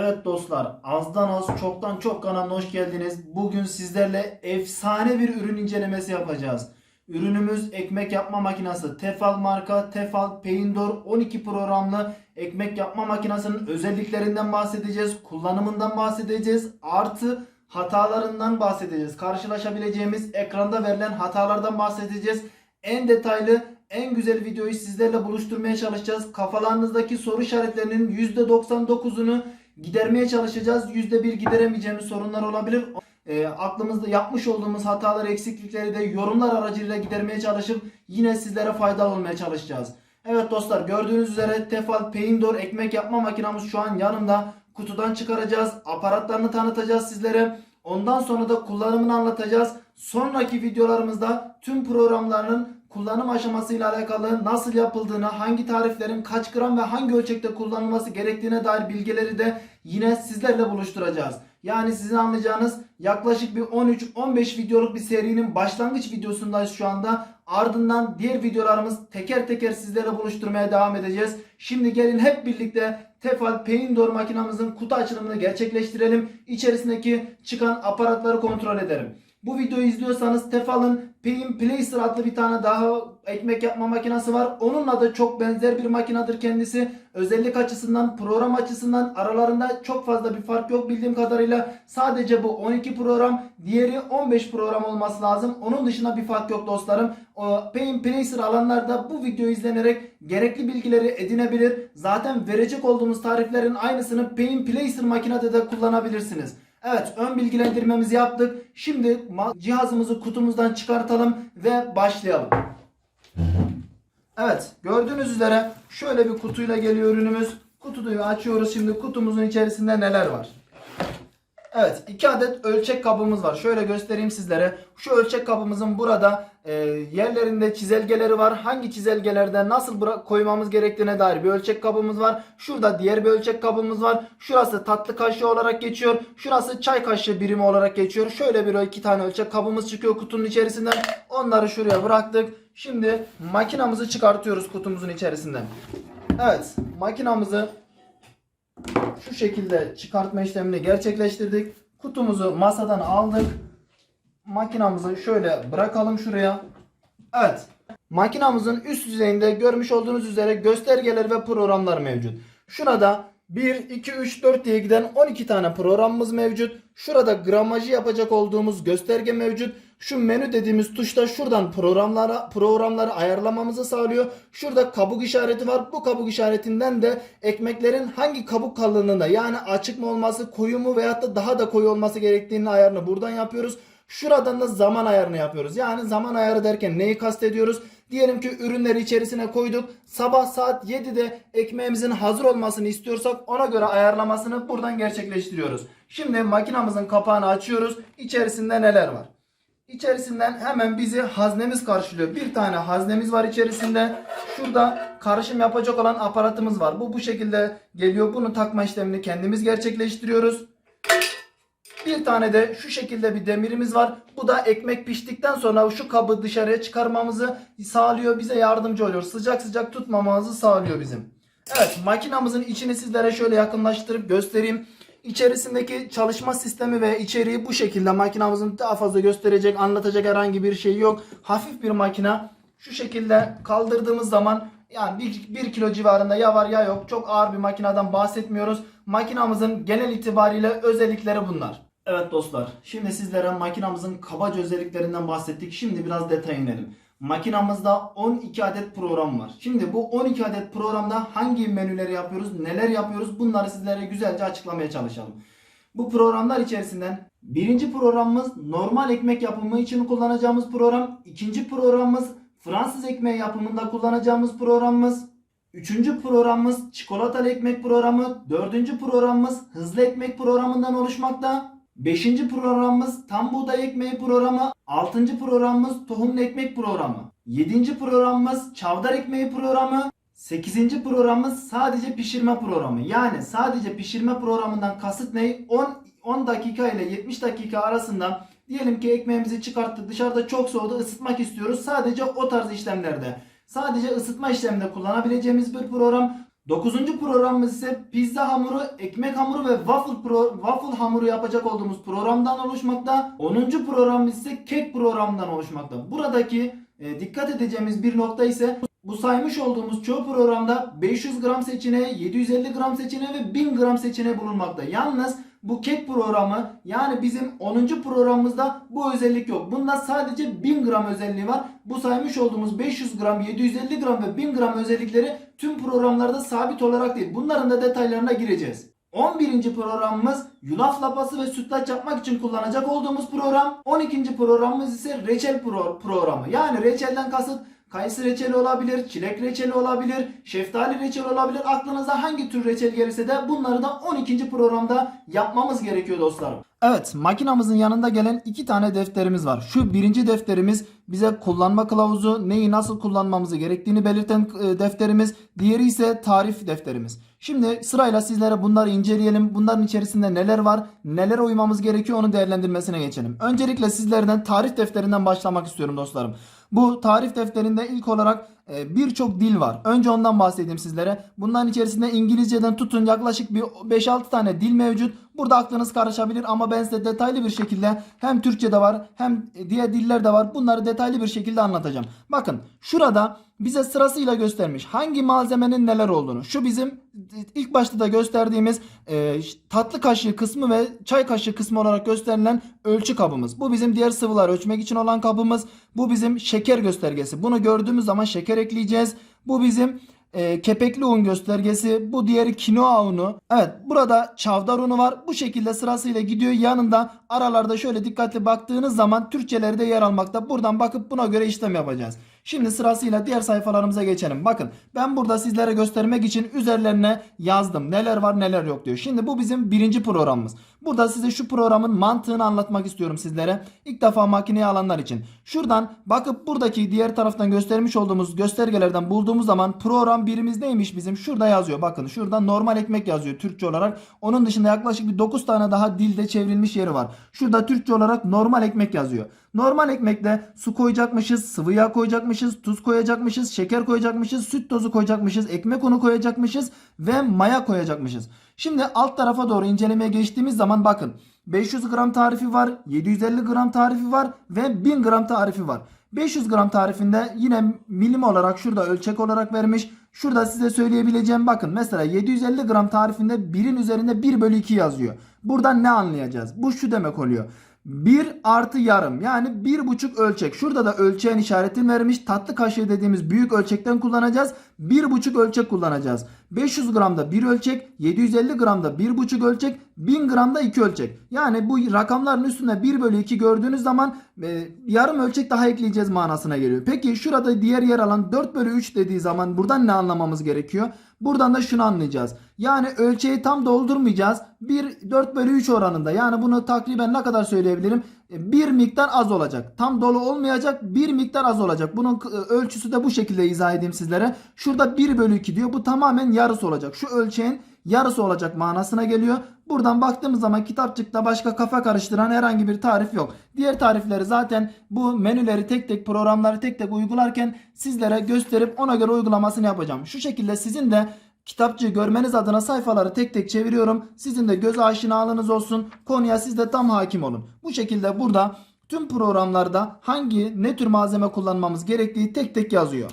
Evet dostlar, azdan az, çoktan çok kanalına hoş geldiniz. Bugün sizlerle efsane bir ürün incelemesi yapacağız. Ürünümüz ekmek yapma makinesi. Tefal marka Tefal Peindor 12 programlı ekmek yapma makinesinin özelliklerinden bahsedeceğiz. Kullanımından bahsedeceğiz. Artı hatalarından bahsedeceğiz. Karşılaşabileceğimiz ekranda verilen hatalardan bahsedeceğiz. En detaylı, en güzel videoyu sizlerle buluşturmaya çalışacağız. Kafalarınızdaki soru işaretlerinin %99'unu gidermeye çalışacağız. %1 gideremeyeceğimiz sorunlar olabilir. E, aklımızda yapmış olduğumuz hataları, eksiklikleri de yorumlar aracılığıyla gidermeye çalışıp yine sizlere faydalı olmaya çalışacağız. Evet dostlar gördüğünüz üzere Tefal Peindor ekmek yapma makinamız şu an yanımda. Kutudan çıkaracağız. Aparatlarını tanıtacağız sizlere. Ondan sonra da kullanımını anlatacağız. Sonraki videolarımızda tüm programlarının kullanım aşamasıyla alakalı nasıl yapıldığını, hangi tariflerin kaç gram ve hangi ölçekte kullanılması gerektiğine dair bilgileri de yine sizlerle buluşturacağız. Yani sizin anlayacağınız yaklaşık bir 13-15 videoluk bir serinin başlangıç videosundayız şu anda. Ardından diğer videolarımız teker teker sizlerle buluşturmaya devam edeceğiz. Şimdi gelin hep birlikte Tefal Peindor makinamızın kutu açılımını gerçekleştirelim. İçerisindeki çıkan aparatları kontrol edelim. Bu videoyu izliyorsanız Tefal'ın Pain Placer adlı bir tane daha ekmek yapma makinesi var. Onunla da çok benzer bir makinedir kendisi. Özellik açısından, program açısından aralarında çok fazla bir fark yok bildiğim kadarıyla. Sadece bu 12 program, diğeri 15 program olması lazım. Onun dışında bir fark yok dostlarım. Pain Placer alanlarda bu videoyu izlenerek gerekli bilgileri edinebilir. Zaten verecek olduğumuz tariflerin aynısını Pain Placer makinede de kullanabilirsiniz. Evet ön bilgilendirmemizi yaptık. Şimdi cihazımızı kutumuzdan çıkartalım ve başlayalım. Evet gördüğünüz üzere şöyle bir kutuyla geliyor ürünümüz. Kutuyu açıyoruz şimdi kutumuzun içerisinde neler var. Evet iki adet ölçek kabımız var. Şöyle göstereyim sizlere. Şu ölçek kabımızın burada e, yerlerinde çizelgeleri var. Hangi çizelgelerde nasıl koymamız gerektiğine dair bir ölçek kabımız var. Şurada diğer bir ölçek kabımız var. Şurası tatlı kaşığı olarak geçiyor. Şurası çay kaşığı birimi olarak geçiyor. Şöyle bir iki tane ölçek kabımız çıkıyor kutunun içerisinden. Onları şuraya bıraktık. Şimdi makinamızı çıkartıyoruz kutumuzun içerisinden. Evet makinamızı şu şekilde çıkartma işlemini gerçekleştirdik. Kutumuzu masadan aldık. Makinamızı şöyle bırakalım şuraya. Evet. Makinamızın üst yüzeyinde görmüş olduğunuz üzere göstergeler ve programlar mevcut. Şurada 1, 2, 3, 4 diye giden 12 tane programımız mevcut. Şurada gramajı yapacak olduğumuz gösterge mevcut. Şu menü dediğimiz tuşta şuradan programlara programları ayarlamamızı sağlıyor. Şurada kabuk işareti var. Bu kabuk işaretinden de ekmeklerin hangi kabuk kalınlığında yani açık mı olması, koyu mu veyahut da daha da koyu olması gerektiğinin ayarını buradan yapıyoruz. Şuradan da zaman ayarını yapıyoruz. Yani zaman ayarı derken neyi kastediyoruz? Diyelim ki ürünleri içerisine koyduk. Sabah saat 7'de ekmeğimizin hazır olmasını istiyorsak ona göre ayarlamasını buradan gerçekleştiriyoruz. Şimdi makinamızın kapağını açıyoruz. İçerisinde neler var? İçerisinden hemen bizi haznemiz karşılıyor. Bir tane haznemiz var içerisinde. Şurada karışım yapacak olan aparatımız var. Bu bu şekilde geliyor. Bunu takma işlemini kendimiz gerçekleştiriyoruz. Bir tane de şu şekilde bir demirimiz var. Bu da ekmek piştikten sonra şu kabı dışarıya çıkarmamızı sağlıyor. Bize yardımcı oluyor. Sıcak sıcak tutmamamızı sağlıyor bizim. Evet makinamızın içini sizlere şöyle yakınlaştırıp göstereyim. İçerisindeki çalışma sistemi ve içeriği bu şekilde makinamızın daha fazla gösterecek, anlatacak herhangi bir şey yok. Hafif bir makina. Şu şekilde kaldırdığımız zaman yani 1 kilo civarında ya var ya yok. Çok ağır bir makineden bahsetmiyoruz. Makinamızın genel itibariyle özellikleri bunlar. Evet dostlar, şimdi sizlere makinamızın kabaca özelliklerinden bahsettik. Şimdi biraz detay inelim. Makinamızda 12 adet program var. Şimdi bu 12 adet programda hangi menüleri yapıyoruz, neler yapıyoruz bunları sizlere güzelce açıklamaya çalışalım. Bu programlar içerisinden birinci programımız normal ekmek yapımı için kullanacağımız program. ikinci programımız Fransız ekmeği yapımında kullanacağımız programımız. Üçüncü programımız çikolatalı ekmek programı. Dördüncü programımız hızlı ekmek programından oluşmakta. Beşinci programımız tam buğday ekmeği programı. Altıncı programımız tohumlu ekmek programı. Yedinci programımız çavdar ekmeği programı. 8. programımız sadece pişirme programı. Yani sadece pişirme programından kasıt ne? 10 10 dakika ile 70 dakika arasında diyelim ki ekmeğimizi çıkarttık dışarıda çok soğudu ısıtmak istiyoruz. Sadece o tarz işlemlerde sadece ısıtma işleminde kullanabileceğimiz bir program. Dokuzuncu programımız ise pizza hamuru, ekmek hamuru ve waffle, pro, waffle hamuru yapacak olduğumuz programdan oluşmakta. Onuncu programımız ise kek programından oluşmakta. Buradaki e, dikkat edeceğimiz bir nokta ise bu saymış olduğumuz çoğu programda 500 gram seçeneği, 750 gram seçeneği ve 1000 gram seçeneği bulunmakta. Yalnız bu kek programı yani bizim 10. programımızda bu özellik yok. Bunda sadece 1000 gram özelliği var. Bu saymış olduğumuz 500 gram, 750 gram ve 1000 gram özellikleri tüm programlarda sabit olarak değil. Bunların da detaylarına gireceğiz. 11. programımız yulaf lapası ve sütlaç yapmak için kullanacak olduğumuz program. 12. programımız ise reçel pro- programı. Yani reçelden kasıt kayısı reçeli olabilir, çilek reçeli olabilir, şeftali reçeli olabilir. Aklınıza hangi tür reçel gelirse de bunları da 12. programda yapmamız gerekiyor dostlarım. Evet makinamızın yanında gelen iki tane defterimiz var. Şu birinci defterimiz bize kullanma kılavuzu neyi nasıl kullanmamızı gerektiğini belirten e, defterimiz. Diğeri ise tarif defterimiz. Şimdi sırayla sizlere bunları inceleyelim. Bunların içerisinde neler var, nelere uymamız gerekiyor onu değerlendirmesine geçelim. Öncelikle sizlerden tarif defterinden başlamak istiyorum dostlarım. Bu tarif defterinde ilk olarak e, birçok dil var. Önce ondan bahsedeyim sizlere. Bunların içerisinde İngilizceden tutun yaklaşık bir 5-6 tane dil mevcut. Burada aklınız karışabilir ama ben size detaylı bir şekilde hem Türkçe'de var hem diğer dillerde var. Bunları detaylı bir şekilde anlatacağım. Bakın şurada bize sırasıyla göstermiş hangi malzemenin neler olduğunu. Şu bizim ilk başta da gösterdiğimiz e, tatlı kaşığı kısmı ve çay kaşığı kısmı olarak gösterilen ölçü kabımız. Bu bizim diğer sıvılar ölçmek için olan kabımız. Bu bizim şeker göstergesi. Bunu gördüğümüz zaman şeker ekleyeceğiz. Bu bizim e, kepekli un göstergesi. Bu diğeri kinoa unu. Evet burada çavdar unu var. Bu şekilde sırasıyla gidiyor. Yanında aralarda şöyle dikkatli baktığınız zaman Türkçeleri de yer almakta. Buradan bakıp buna göre işlem yapacağız. Şimdi sırasıyla diğer sayfalarımıza geçelim. Bakın ben burada sizlere göstermek için üzerlerine yazdım. Neler var neler yok diyor. Şimdi bu bizim birinci programımız. Burada size şu programın mantığını anlatmak istiyorum sizlere. İlk defa makineye alanlar için. Şuradan bakıp buradaki diğer taraftan göstermiş olduğumuz göstergelerden bulduğumuz zaman program birimiz neymiş bizim? Şurada yazıyor. Bakın şurada normal ekmek yazıyor Türkçe olarak. Onun dışında yaklaşık bir 9 tane daha dilde çevrilmiş yeri var. Şurada Türkçe olarak normal ekmek yazıyor. Normal ekmekte su koyacakmışız, sıvı yağ koyacakmışız, tuz koyacakmışız, şeker koyacakmışız, süt tozu koyacakmışız, ekmek unu koyacakmışız ve maya koyacakmışız. Şimdi alt tarafa doğru incelemeye geçtiğimiz zaman bakın 500 gram tarifi var, 750 gram tarifi var ve 1000 gram tarifi var. 500 gram tarifinde yine milim olarak şurada ölçek olarak vermiş. Şurada size söyleyebileceğim bakın mesela 750 gram tarifinde 1'in üzerinde 1 bölü 2 yazıyor. Buradan ne anlayacağız? Bu şu demek oluyor. 1 artı yarım yani 1,5 ölçek. Şurada da ölçeğin işaretini vermiş. Tatlı kaşığı dediğimiz büyük ölçekten kullanacağız. 1,5 ölçek kullanacağız. 500 gramda 1 ölçek, 750 gramda 1,5 ölçek, 1000 gramda 2 ölçek. Yani bu rakamların üstünde 1 bölü 2 gördüğünüz zaman e, yarım ölçek daha ekleyeceğiz manasına geliyor. Peki şurada diğer yer alan 4 bölü 3 dediği zaman buradan ne anlamamız gerekiyor? Buradan da şunu anlayacağız. Yani ölçeği tam doldurmayacağız. 1 4 bölü 3 oranında. Yani bunu takriben ne kadar söyleyebilirim? E, Bir miktar az olacak. Tam dolu olmayacak. Bir miktar az olacak. Bunun e, ölçüsü de bu şekilde izah edeyim sizlere. Şurada 1 bölü 2 diyor. Bu tamamen yarısı olacak. Şu ölçeğin yarısı olacak manasına geliyor. Buradan baktığımız zaman kitapçıkta başka kafa karıştıran herhangi bir tarif yok. Diğer tarifleri zaten bu menüleri tek tek programları tek tek uygularken sizlere gösterip ona göre uygulamasını yapacağım. Şu şekilde sizin de kitapçığı görmeniz adına sayfaları tek tek çeviriyorum. Sizin de göz aşinalığınız olsun. Konuya siz de tam hakim olun. Bu şekilde burada tüm programlarda hangi ne tür malzeme kullanmamız gerektiği tek tek yazıyor.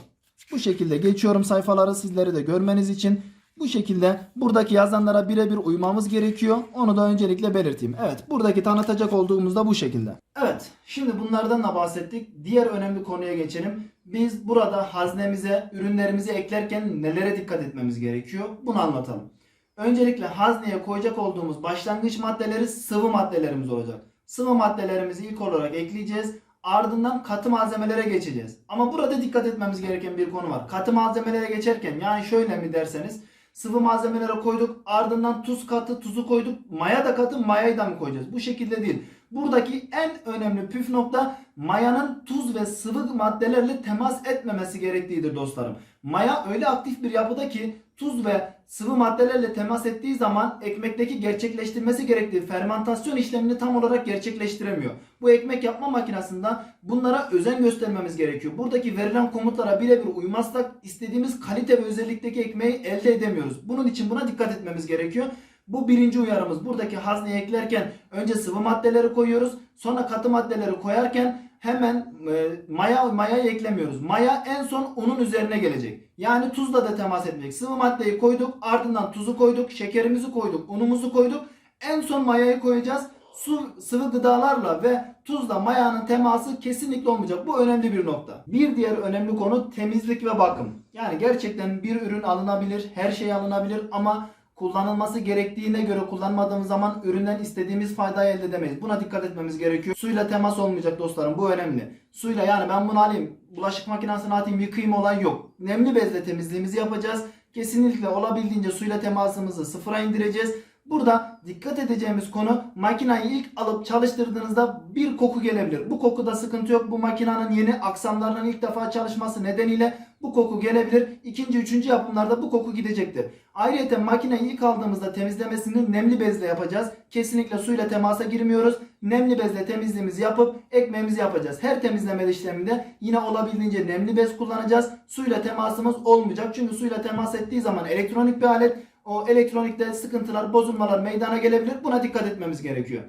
Bu şekilde geçiyorum sayfaları sizleri de görmeniz için. Bu şekilde buradaki yazanlara birebir uymamız gerekiyor. Onu da öncelikle belirteyim. Evet buradaki tanıtacak olduğumuzda bu şekilde. Evet şimdi bunlardan da bahsettik. Diğer önemli konuya geçelim. Biz burada haznemize ürünlerimizi eklerken nelere dikkat etmemiz gerekiyor? Bunu anlatalım. Öncelikle hazneye koyacak olduğumuz başlangıç maddeleri sıvı maddelerimiz olacak. Sıvı maddelerimizi ilk olarak ekleyeceğiz. Ardından katı malzemelere geçeceğiz. Ama burada dikkat etmemiz gereken bir konu var. Katı malzemelere geçerken yani şöyle mi derseniz sıvı malzemelere koyduk ardından tuz katı tuzu koyduk maya da katı mayayı da mı koyacağız? Bu şekilde değil. Buradaki en önemli püf nokta mayanın tuz ve sıvı maddelerle temas etmemesi gerektiğidir dostlarım. Maya öyle aktif bir yapıda ki tuz ve sıvı maddelerle temas ettiği zaman ekmekteki gerçekleştirmesi gerektiği fermentasyon işlemini tam olarak gerçekleştiremiyor. Bu ekmek yapma makinesinde bunlara özen göstermemiz gerekiyor. Buradaki verilen komutlara birebir uymazsak istediğimiz kalite ve özellikteki ekmeği elde edemiyoruz. Bunun için buna dikkat etmemiz gerekiyor. Bu birinci uyarımız. Buradaki hazneye eklerken önce sıvı maddeleri koyuyoruz. Sonra katı maddeleri koyarken hemen e, maya mayayı eklemiyoruz. Maya en son unun üzerine gelecek. Yani tuzla da temas etmek. Sıvı maddeyi koyduk, ardından tuzu koyduk, şekerimizi koyduk, unumuzu koyduk. En son mayayı koyacağız. Su, sıvı gıdalarla ve tuzla mayanın teması kesinlikle olmayacak. Bu önemli bir nokta. Bir diğer önemli konu temizlik ve bakım. Yani gerçekten bir ürün alınabilir, her şey alınabilir ama kullanılması gerektiğine göre kullanmadığımız zaman üründen istediğimiz faydayı elde edemeyiz. Buna dikkat etmemiz gerekiyor. Suyla temas olmayacak dostlarım. Bu önemli. Suyla yani ben bunu alayım, bulaşık makinesine atayım, yıkayayım olay yok. Nemli bezle temizliğimizi yapacağız. Kesinlikle olabildiğince suyla temasımızı sıfıra indireceğiz. Burada dikkat edeceğimiz konu makinayı ilk alıp çalıştırdığınızda bir koku gelebilir. Bu kokuda sıkıntı yok. Bu makinenin yeni aksamlarının ilk defa çalışması nedeniyle bu koku gelebilir. İkinci, üçüncü yapımlarda bu koku gidecektir. Ayrıca makineyi ilk aldığımızda temizlemesini nemli bezle yapacağız. Kesinlikle suyla temasa girmiyoruz. Nemli bezle temizliğimizi yapıp ekmeğimizi yapacağız. Her temizleme işleminde yine olabildiğince nemli bez kullanacağız. Suyla temasımız olmayacak. Çünkü suyla temas ettiği zaman elektronik bir alet o elektronikte sıkıntılar, bozulmalar meydana gelebilir. Buna dikkat etmemiz gerekiyor.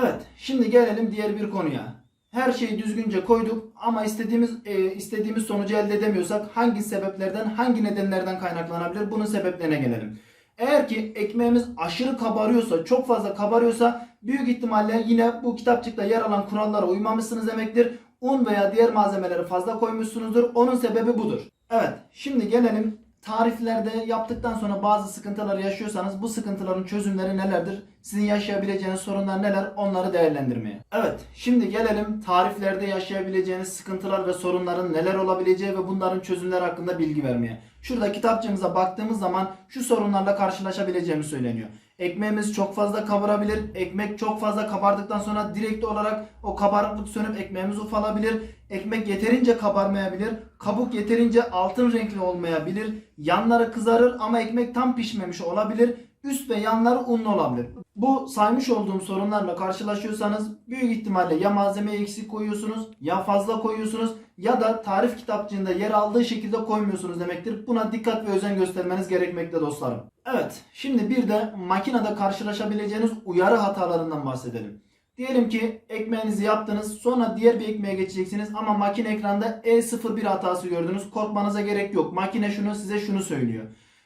Evet, şimdi gelelim diğer bir konuya. Her şeyi düzgünce koyduk ama istediğimiz e, istediğimiz sonucu elde edemiyorsak hangi sebeplerden, hangi nedenlerden kaynaklanabilir? Bunun sebeplerine gelelim. Eğer ki ekmeğimiz aşırı kabarıyorsa, çok fazla kabarıyorsa büyük ihtimalle yine bu kitapçıkta yer alan kurallara uymamışsınız demektir. Un veya diğer malzemeleri fazla koymuşsunuzdur. Onun sebebi budur. Evet, şimdi gelelim tariflerde yaptıktan sonra bazı sıkıntılar yaşıyorsanız bu sıkıntıların çözümleri nelerdir? Sizin yaşayabileceğiniz sorunlar neler? Onları değerlendirmeye. Evet, şimdi gelelim tariflerde yaşayabileceğiniz sıkıntılar ve sorunların neler olabileceği ve bunların çözümleri hakkında bilgi vermeye. Şurada kitapçığımıza baktığımız zaman şu sorunlarla karşılaşabileceğimiz söyleniyor. Ekmeğimiz çok fazla kabarabilir. Ekmek çok fazla kabardıktan sonra direkt olarak o kabarıklık sönüp ekmeğimiz ufalabilir. Ekmek yeterince kabarmayabilir. Kabuk yeterince altın renkli olmayabilir. Yanları kızarır ama ekmek tam pişmemiş olabilir. Üst ve yanları unlu olabilir. Bu saymış olduğum sorunlarla karşılaşıyorsanız büyük ihtimalle ya malzemeyi eksik koyuyorsunuz ya fazla koyuyorsunuz ya da tarif kitapçığında yer aldığı şekilde koymuyorsunuz demektir. Buna dikkat ve özen göstermeniz gerekmekte dostlarım. Evet şimdi bir de makinede karşılaşabileceğiniz uyarı hatalarından bahsedelim. Diyelim ki ekmeğinizi yaptınız sonra diğer bir ekmeğe geçeceksiniz ama makine ekranda E01 hatası gördünüz. Korkmanıza gerek yok. Makine şunu size şunu söylüyor.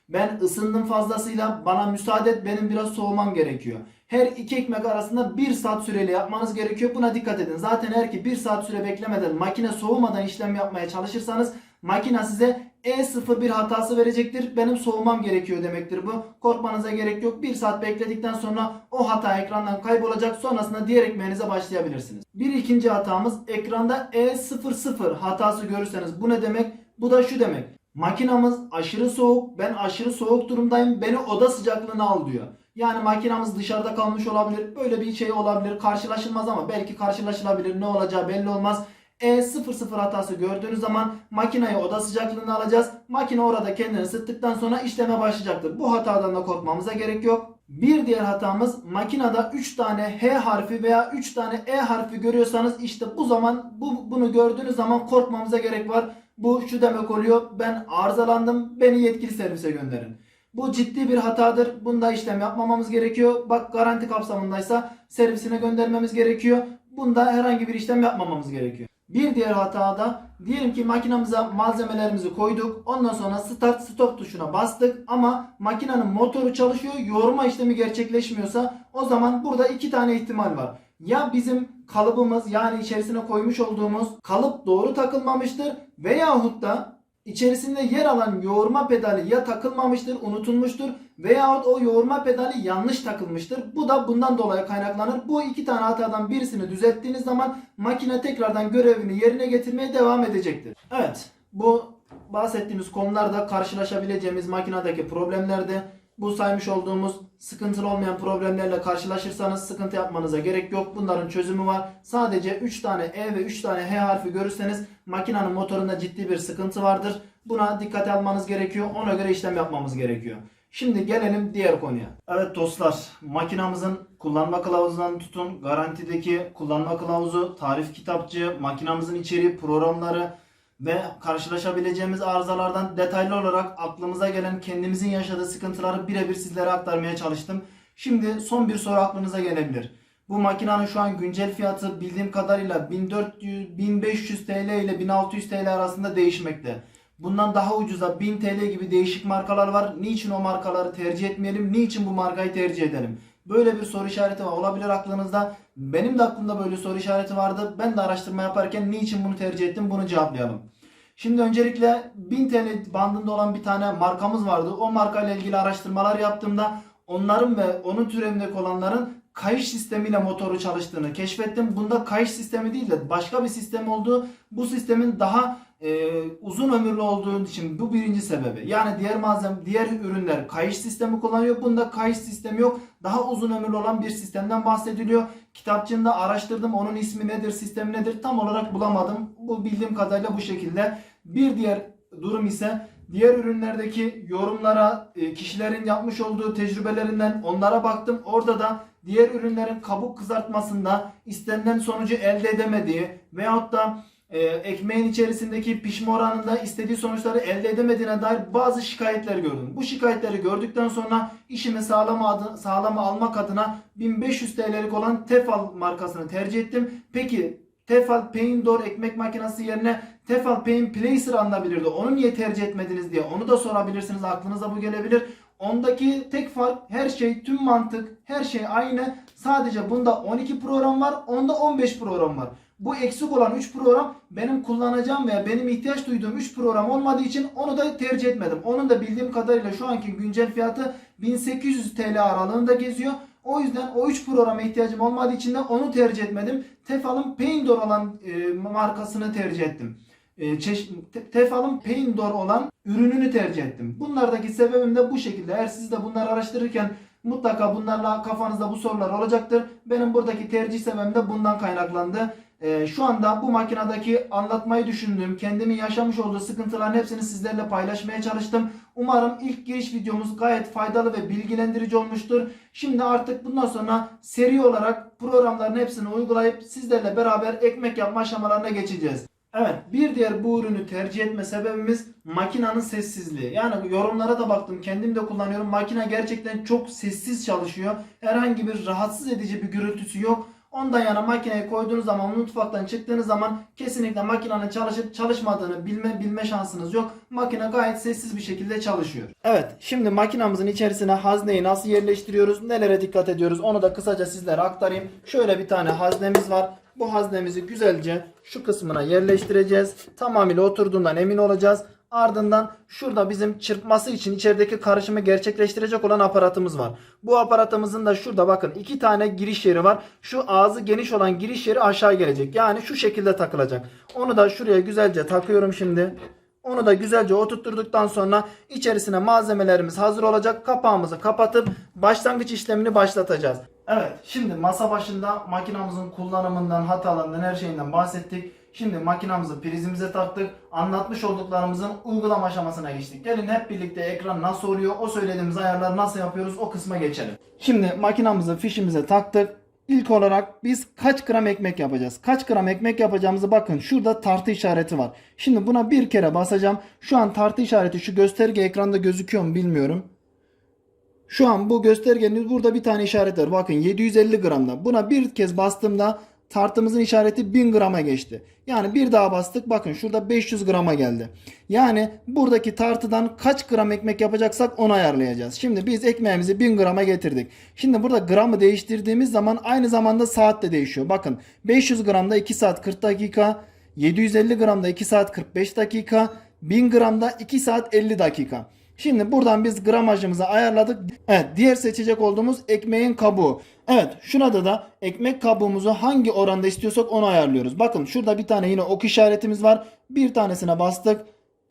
Ben ısındım fazlasıyla bana müsaade et benim biraz soğumam gerekiyor. Her iki ekmek arasında 1 saat süreli yapmanız gerekiyor. Buna dikkat edin. Zaten eğer ki 1 saat süre beklemeden makine soğumadan işlem yapmaya çalışırsanız makine size E01 hatası verecektir. Benim soğumam gerekiyor demektir bu. Korkmanıza gerek yok. 1 saat bekledikten sonra o hata ekrandan kaybolacak. Sonrasında diğer ekmeğinize başlayabilirsiniz. Bir ikinci hatamız ekranda E00 hatası görürseniz bu ne demek? Bu da şu demek. Makinamız aşırı soğuk. Ben aşırı soğuk durumdayım. Beni oda sıcaklığına al diyor. Yani makinamız dışarıda kalmış olabilir. Böyle bir şey olabilir. Karşılaşılmaz ama belki karşılaşılabilir. Ne olacağı belli olmaz. E00 hatası gördüğünüz zaman makineyi oda sıcaklığına alacağız. Makine orada kendini ısıttıktan sonra işleme başlayacaktır. Bu hatadan da korkmamıza gerek yok. Bir diğer hatamız makinede 3 tane H harfi veya 3 tane E harfi görüyorsanız işte bu zaman bu, bunu gördüğünüz zaman korkmamıza gerek var. Bu şu demek oluyor. Ben arızalandım. Beni yetkili servise gönderin. Bu ciddi bir hatadır. Bunda işlem yapmamamız gerekiyor. Bak garanti kapsamındaysa servisine göndermemiz gerekiyor. Bunda herhangi bir işlem yapmamamız gerekiyor. Bir diğer hatada diyelim ki makinamıza malzemelerimizi koyduk. Ondan sonra start stop tuşuna bastık ama makinenin motoru çalışıyor. Yoğurma işlemi gerçekleşmiyorsa o zaman burada iki tane ihtimal var. Ya bizim kalıbımız yani içerisine koymuş olduğumuz kalıp doğru takılmamıştır veyahut da içerisinde yer alan yoğurma pedali ya takılmamıştır, unutulmuştur veyahut o yoğurma pedali yanlış takılmıştır. Bu da bundan dolayı kaynaklanır. Bu iki tane hatadan birisini düzelttiğiniz zaman makine tekrardan görevini yerine getirmeye devam edecektir. Evet, bu bahsettiğimiz konularda karşılaşabileceğimiz makinedeki problemlerde bu saymış olduğumuz sıkıntılı olmayan problemlerle karşılaşırsanız sıkıntı yapmanıza gerek yok. Bunların çözümü var. Sadece 3 tane E ve 3 tane H harfi görürseniz makinenin motorunda ciddi bir sıkıntı vardır. Buna dikkate almanız gerekiyor. Ona göre işlem yapmamız gerekiyor. Şimdi gelelim diğer konuya. Evet dostlar, makinamızın kullanma kılavuzundan tutun, garantideki kullanma kılavuzu, tarif kitapçığı, makinamızın içeriği, programları ve karşılaşabileceğimiz arızalardan detaylı olarak aklımıza gelen kendimizin yaşadığı sıkıntıları birebir sizlere aktarmaya çalıştım. Şimdi son bir soru aklınıza gelebilir. Bu makinenin şu an güncel fiyatı bildiğim kadarıyla 1400 1500 TL ile 1600 TL arasında değişmekte. Bundan daha ucuza 1000 TL gibi değişik markalar var. Niçin o markaları tercih etmeyelim? Niçin bu markayı tercih edelim? Böyle bir soru işareti var. Olabilir aklınızda. Benim de aklımda böyle soru işareti vardı. Ben de araştırma yaparken niçin bunu tercih ettim? Bunu cevaplayalım. Şimdi öncelikle 1000 TL bandında olan bir tane markamız vardı. O markayla ilgili araştırmalar yaptığımda onların ve onun türevindeki olanların kayış sistemiyle motoru çalıştığını keşfettim. Bunda kayış sistemi değil de başka bir sistem olduğu, bu sistemin daha e, uzun ömürlü olduğu için bu birinci sebebi. Yani diğer malzeme, diğer ürünler kayış sistemi kullanıyor. Bunda kayış sistemi yok. Daha uzun ömürlü olan bir sistemden bahsediliyor. Kitapçığında araştırdım. Onun ismi nedir, sistemi nedir tam olarak bulamadım. Bu bildiğim kadarıyla bu şekilde. Bir diğer durum ise diğer ürünlerdeki yorumlara, e, kişilerin yapmış olduğu tecrübelerinden onlara baktım. Orada da diğer ürünlerin kabuk kızartmasında istenilen sonucu elde edemediği veyahut da e, ekmeğin içerisindeki pişme oranında istediği sonuçları elde edemediğine dair bazı şikayetler gördüm. Bu şikayetleri gördükten sonra işimi sağlama, adı, sağlama almak adına 1500 TL'lik olan Tefal markasını tercih ettim. Peki Tefal Pain Door ekmek makinesi yerine Tefal Pain Placer alınabilirdi. Onu niye tercih etmediniz diye onu da sorabilirsiniz. Aklınıza bu gelebilir. Ondaki tek fark her şey tüm mantık her şey aynı. Sadece bunda 12 program var. Onda 15 program var. Bu eksik olan 3 program benim kullanacağım veya benim ihtiyaç duyduğum 3 program olmadığı için onu da tercih etmedim. Onun da bildiğim kadarıyla şu anki güncel fiyatı 1800 TL aralığında geziyor. O yüzden o 3 programa ihtiyacım olmadığı için de onu tercih etmedim. Tefal'ın Paindor olan e, markasını tercih ettim. E, Tefal'ın Paindor olan ürününü tercih ettim. Bunlardaki sebebim de bu şekilde. Eğer siz de bunları araştırırken mutlaka bunlarla kafanızda bu sorular olacaktır. Benim buradaki tercih sebebim de bundan kaynaklandı. Ee, şu anda bu makinedeki anlatmayı düşündüğüm, kendimin yaşamış olduğu sıkıntıların hepsini sizlerle paylaşmaya çalıştım. Umarım ilk giriş videomuz gayet faydalı ve bilgilendirici olmuştur. Şimdi artık bundan sonra seri olarak programların hepsini uygulayıp sizlerle beraber ekmek yapma aşamalarına geçeceğiz. Evet bir diğer bu ürünü tercih etme sebebimiz makinenin sessizliği. Yani yorumlara da baktım kendim de kullanıyorum. Makine gerçekten çok sessiz çalışıyor. Herhangi bir rahatsız edici bir gürültüsü yok. Ondan yana makineyi koyduğunuz zaman mutfaktan çıktığınız zaman kesinlikle makinenin çalışıp çalışmadığını bilme bilme şansınız yok. Makine gayet sessiz bir şekilde çalışıyor. Evet şimdi makinamızın içerisine hazneyi nasıl yerleştiriyoruz nelere dikkat ediyoruz onu da kısaca sizlere aktarayım. Şöyle bir tane haznemiz var. Bu haznemizi güzelce şu kısmına yerleştireceğiz. Tamamıyla oturduğundan emin olacağız. Ardından şurada bizim çırpması için içerideki karışımı gerçekleştirecek olan aparatımız var. Bu aparatımızın da şurada bakın iki tane giriş yeri var. Şu ağzı geniş olan giriş yeri aşağı gelecek. Yani şu şekilde takılacak. Onu da şuraya güzelce takıyorum şimdi. Onu da güzelce oturtturduktan sonra içerisine malzemelerimiz hazır olacak. Kapağımızı kapatıp başlangıç işlemini başlatacağız. Evet şimdi masa başında makinamızın kullanımından, hatalarından, her şeyinden bahsettik. Şimdi makinamızı prizimize taktık. Anlatmış olduklarımızın uygulama aşamasına geçtik. Gelin hep birlikte ekran nasıl oluyor, o söylediğimiz ayarları nasıl yapıyoruz o kısma geçelim. Şimdi makinamızı fişimize taktık. İlk olarak biz kaç gram ekmek yapacağız? Kaç gram ekmek yapacağımızı bakın şurada tartı işareti var. Şimdi buna bir kere basacağım. Şu an tartı işareti şu gösterge ekranda gözüküyor mu bilmiyorum. Şu an bu göstergenin burada bir tane işaret var. Bakın 750 gramda. Buna bir kez bastığımda tartımızın işareti 1000 grama geçti. Yani bir daha bastık. Bakın şurada 500 grama geldi. Yani buradaki tartıdan kaç gram ekmek yapacaksak onu ayarlayacağız. Şimdi biz ekmeğimizi 1000 grama getirdik. Şimdi burada gramı değiştirdiğimiz zaman aynı zamanda saat de değişiyor. Bakın 500 gramda 2 saat 40 dakika. 750 gramda 2 saat 45 dakika. 1000 gramda 2 saat 50 dakika. Şimdi buradan biz gramajımızı ayarladık. Evet diğer seçecek olduğumuz ekmeğin kabuğu. Evet şuna da ekmek kabuğumuzu hangi oranda istiyorsak onu ayarlıyoruz. Bakın şurada bir tane yine ok işaretimiz var. Bir tanesine bastık.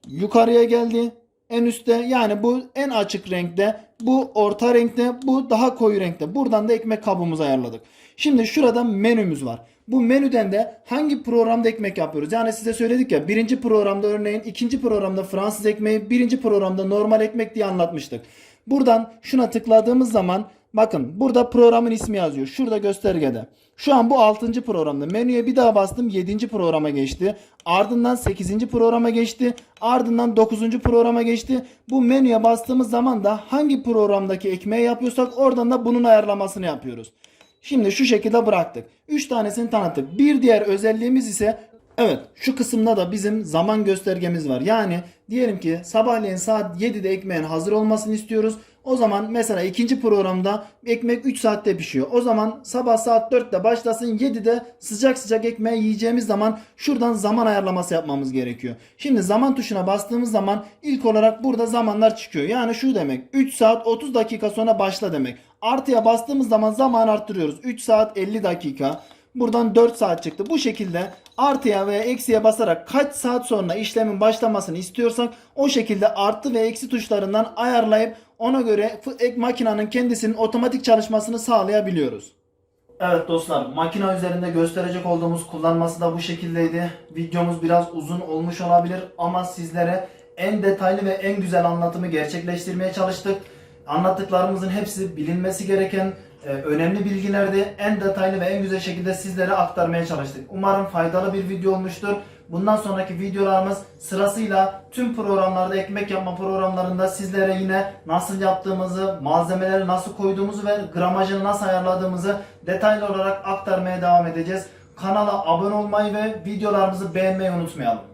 Yukarıya geldi. en üstte yani bu en açık renkte, bu orta renkte, bu daha koyu renkte. Buradan da ekmek kabımızı ayarladık. Şimdi şurada menümüz var. Bu menüden de hangi programda ekmek yapıyoruz? Yani size söyledik ya birinci programda örneğin ikinci programda Fransız ekmeği, birinci programda normal ekmek diye anlatmıştık. Buradan şuna tıkladığımız zaman bakın burada programın ismi yazıyor. Şurada göstergede. Şu an bu 6. programda. Menüye bir daha bastım 7. programa geçti. Ardından 8. programa geçti. Ardından 9. programa geçti. Bu menüye bastığımız zaman da hangi programdaki ekmeği yapıyorsak oradan da bunun ayarlamasını yapıyoruz. Şimdi şu şekilde bıraktık. 3 tanesini tanıttık. Bir diğer özelliğimiz ise evet şu kısımda da bizim zaman göstergemiz var. Yani diyelim ki sabahleyin saat 7'de ekmeğin hazır olmasını istiyoruz. O zaman mesela ikinci programda ekmek 3 saatte pişiyor. O zaman sabah saat 4'te başlasın 7'de sıcak sıcak ekmeği yiyeceğimiz zaman şuradan zaman ayarlaması yapmamız gerekiyor. Şimdi zaman tuşuna bastığımız zaman ilk olarak burada zamanlar çıkıyor. Yani şu demek 3 saat 30 dakika sonra başla demek. Artıya bastığımız zaman zaman arttırıyoruz. 3 saat 50 dakika. Buradan 4 saat çıktı. Bu şekilde artıya veya eksiye basarak kaç saat sonra işlemin başlamasını istiyorsak o şekilde artı ve eksi tuşlarından ayarlayıp ona göre makinenin kendisinin otomatik çalışmasını sağlayabiliyoruz. Evet dostlar makine üzerinde gösterecek olduğumuz kullanması da bu şekildeydi. Videomuz biraz uzun olmuş olabilir ama sizlere en detaylı ve en güzel anlatımı gerçekleştirmeye çalıştık. Anlattıklarımızın hepsi bilinmesi gereken e, önemli bilgilerdi. En detaylı ve en güzel şekilde sizlere aktarmaya çalıştık. Umarım faydalı bir video olmuştur. Bundan sonraki videolarımız sırasıyla tüm programlarda ekmek yapma programlarında sizlere yine nasıl yaptığımızı, malzemeleri nasıl koyduğumuzu ve gramajını nasıl ayarladığımızı detaylı olarak aktarmaya devam edeceğiz. Kanala abone olmayı ve videolarımızı beğenmeyi unutmayalım.